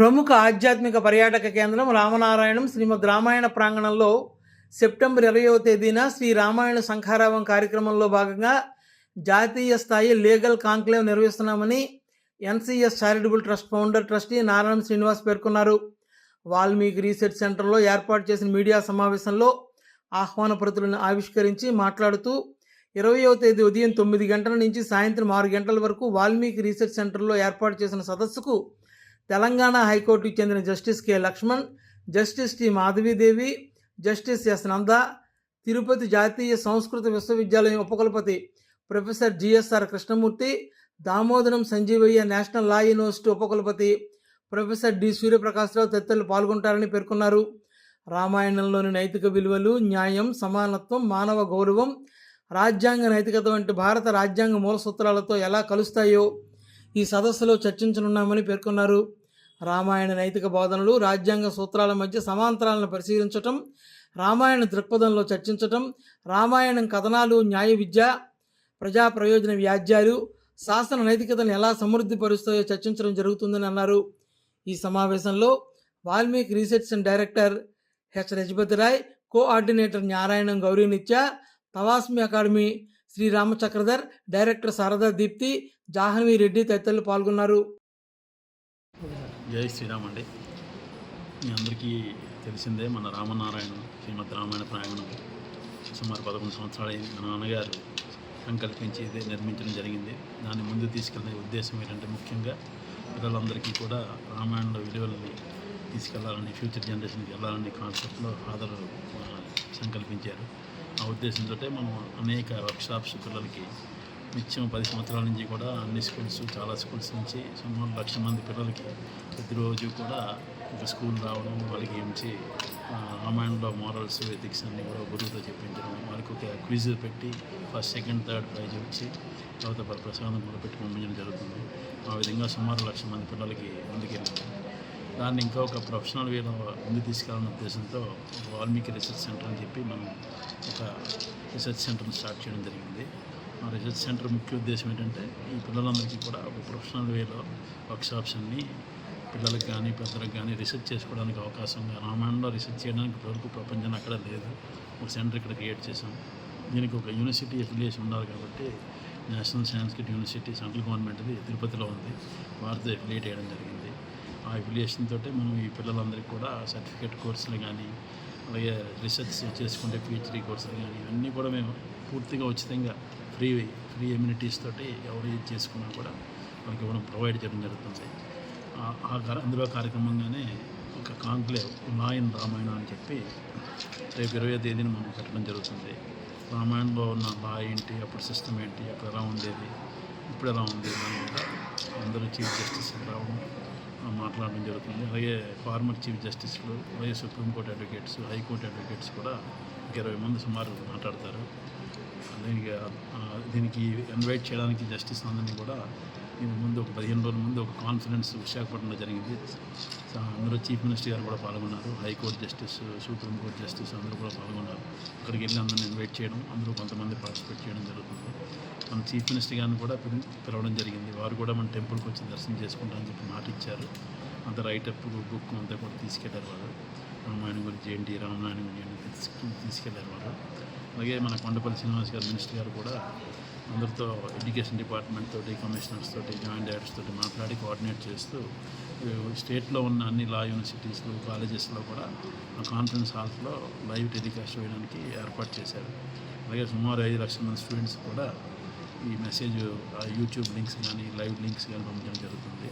ప్రముఖ ఆధ్యాత్మిక పర్యాటక కేంద్రం రామనారాయణం. శ్రీమద్ రామాయణ ప్రాంగణంలో సెప్టెంబర్ ఇరవయవ తేదీన శ్రీ రామాయణ శంఖారావం కార్యక్రమంలో భాగంగా జాతీయ స్థాయి లీగల్ కాంక్లేవ్ నిర్వహిస్తున్నామని NCS charitable trust founder trustee Narayana Srinivas పేర్కొన్నారు. వాల్మీకి రీసెర్చ్ సెంటర్లో ఏర్పాటు చేసిన మీడియా సమావేశంలో ఆహ్వాన ప్రతులను ఆవిష్కరించి మాట్లాడుతూ ఇరవయవ తేదీ ఉదయం తొమ్మిది గంటల నుంచి సాయంత్రం ఆరు గంటల వరకు వాల్మీకి రీసెర్చ్ సెంటర్లో ఏర్పాటు చేసిన సదస్సుకు తెలంగాణ హైకోర్టుకు చెందిన justice K. Laxman justice T. Madhavi Devi justice S. Nanda Tirupati జాతీయ సంస్కృత విశ్వవిద్యాలయం ఉపకులపతి professor GSR Krishnamurthy Damodaram Sanjivayya national law university ఉపకులపతి ప్రొఫెసర్ డి. సూర్యప్రకాశ్రావు తదితరులు పాల్గొంటారని పేర్కొన్నారు. రామాయణంలోని నైతిక విలువలు న్యాయం సమానత్వం మానవ గౌరవం రాజ్యాంగ నైతికత వంటి భారత రాజ్యాంగ మూల సూత్రాలతో ఎలా కలుస్తాయో ఈ సదస్సులో చర్చించనున్నామని పేర్కొన్నారు. రామాయణ నైతిక బోధనలు రాజ్యాంగ సూత్రాల మధ్య సమాంతరాలను పరిశీలించటం రామాయణ దృక్పథంలో చర్చించటం రామాయణం కథనాలు న్యాయ విద్య ప్రజా ప్రయోజన వ్యాజ్యాలు శాసన నైతికతను ఎలా సమృద్ధిపరుస్తాయో చర్చించడం జరుగుతుందని అన్నారు. ఈ సమావేశంలో Valmiki research and director H Rajapathi Rai coordinator Narayanam Gauri Nitya Tavasmi academy Sri Ramachakradhar director Sharada Deepti Jahnavi Reddy తదితరులు పాల్గొన్నారు. జై శ్రీరామ్ అండి. మీ అందరికీ తెలిసిందే మన రామనారాయణ శ్రీమద్ రామాయణ ప్రయాణం సుమారు పదకొండు సంవత్సరాలు మా నాన్నగారు సంకల్పించి ఇదే నిర్మించడం జరిగింది. దాన్ని ముందు తీసుకెళ్ళే ఉద్దేశం ఏంటంటే ముఖ్యంగా పిల్లలందరికీ కూడా రామాయణంలో విలువలని తీసుకెళ్ళాలని ఫ్యూచర్ జనరేషన్కి వెళ్ళాలని కాన్సెప్ట్లో ఫాదర్ సంకల్పించారు. ఆ ఉద్దేశంతో మనం అనేక వర్క్షాప్స్ పిల్లలకి నిత్యం పది సంవత్సరాల నుంచి కూడా అన్ని స్కూల్స్ చాలా స్కూల్స్ నుంచి సుమారు లక్ష మంది పిల్లలకి ప్రతిరోజు కూడా ఒక స్కూల్ రావడం వాళ్ళకి ఏంచి రామాయణంలో మోరల్స్ ఎథిక్స్ అన్నీ కూడా గురువుతో చెప్పించడం వాళ్ళకి ఒక క్విజ్ పెట్టి ఫస్ట్ సెకండ్ థర్డ్ ప్రైజ్ వచ్చి తర్వాత వాళ్ళ ప్రసాదం కూడా పెట్టి పంపించడం జరుగుతుంది. ఆ విధంగా సుమారు లక్ష మంది పిల్లలకి ముందుకెళ్ళారు. దాన్ని ఇంకా ఒక ప్రొఫెషనల్ వేలో ముందు తీసుకెళ్ళాలనే ఉద్దేశంతో వాల్మీకి రీసెర్చ్ సెంటర్ అని చెప్పి మనం ఒక రీసెర్చ్ సెంటర్ని స్టార్ట్ చేయడం జరిగింది. ఆ రీసెర్చ్ సెంటర్ ముఖ్య ఉద్దేశం ఏంటంటే ఈ పిల్లలందరికీ కూడా ఒక ప్రొఫెషనల్ వేలో వర్క్షాప్స్ అన్ని పిల్లలకు కానీ పెద్దలకు కానీ రీసెర్చ్ చేసుకోవడానికి అవకాశంగా రామాయణంలో రీసెర్చ్ చేయడానికి ఇప్పటివరకు ప్రపంచం అక్కడ లేదు. ఒక సెంటర్ ఇక్కడ క్రియేట్ చేశాం. దీనికి ఒక యూనివర్సిటీ ఎఫిలియేషన్ ఉండాలి కాబట్టి నేషనల్ సాంస్క్రిట్ యూనివర్సిటీ సెంట్రల్ గవర్నమెంట్ది తిరుపతిలో ఉంది. వారితో ఎఫిలియేట్ చేయడం జరిగింది. ఆ ఎఫిలియేషన్ తోటే మనం ఈ పిల్లలందరికీ కూడా సర్టిఫికేట్ కోర్సులు కానీ అలాగే రీసెర్చ్ చేసుకుంటే పిహెచ్డీ కోర్సులు కానీ అన్నీ కూడా మేము పూర్తిగా ఉచితంగా ఫ్రీ ఫ్రీ ఎమ్యూనిటీస్ తోటి ఎవరు ఇది చేసుకున్నా కూడా వాళ్ళకి ఇవ్వడం ప్రొవైడ్ చేయడం జరుగుతుంది. ఆ- అందులో కార్యక్రమంగానే ఒక కాంక్లేవ్ నాయన్ రామాయణం రామాయణ అని చెప్పి రేపు ఇరవై తేదీన మనం పెట్టడం జరుగుతుంది. రామాయణంలో ఉన్న లా ఏంటి అప్పుడు సిస్టమ్ ఏంటి అప్పుడు ఎలా ఉండేది ఇప్పుడు ఎలా ఉంది అందరూ చీఫ్ జస్టిస్ రావడం మాట్లాడడం జరుగుతుంది. అలాగే ఫార్మర్ చీఫ్ జస్టిస్లు అలాగే సుప్రీంకోర్టు అడ్వకేట్స్ హైకోర్టు అడ్వకేట్స్ కూడా ఒక ఇరవై మంది సుమారు మాట్లాడతారు. దీనికి దీనికి ఇన్వైట్ చేయడానికి జస్టిస్ అందరినీ కూడా దీని ముందు ఒక పదిహేను రోజుల ముందు ఒక కాన్ఫరెన్స్ విశాఖపట్నంలో జరిగింది. అందరూ చీఫ్ మినిస్టర్ గారు కూడా పాల్గొన్నారు. హైకోర్టు జస్టిస్ సుప్రీంకోర్టు జస్టిస్ అందరూ కూడా పాల్గొన్నారు. అక్కడికి వెళ్ళి అందరిని ఇన్వైట్ చేయడం అందరూ కొంతమంది పార్టిసిపేట్ చేయడం జరుగుతుంది. మన చీఫ్ మినిస్టర్ గారిని కూడా పిలవడం జరిగింది. వారు కూడా మన టెంపుల్కి వచ్చి దర్శనం చేసుకుంటామని చెప్పి మాట ఇచ్చారు అంత రైటప్ బుక్ అంతా కూడా తీసుకెళ్ళారు వారు రామాయణం గురించి ఏంటి రామాయణం గురించి ఏంటి తీసుకెళ్ళారు వారు అలాగే మన కొండపల్లి శ్రీనివాస్ గారు మినిస్టర్ గారు కూడా అందరితో ఎడ్యుకేషన్ డిపార్ట్మెంట్ తోటి కమిషనర్స్ తోటి జాయింట్ డైరెక్టర్స్ తోటి మాట్లాడి కోఆర్డినేట్ చేస్తూ స్టేట్లో ఉన్న అన్ని లా యూనివర్సిటీస్లో కాలేజెస్లో కూడా ఆ కాన్ఫరెన్స్ హాల్స్లో లైవ్ టెలికాస్ట్ చేయడానికి ఏర్పాటు చేశారు. అలాగే సుమారు ఐదు లక్షల మంది స్టూడెంట్స్ కూడా ఈ మెసేజ్ ఆ యూట్యూబ్ లింక్స్ కానీ లైవ్ లింక్స్ కానీ పంపించడం జరుగుతుంది.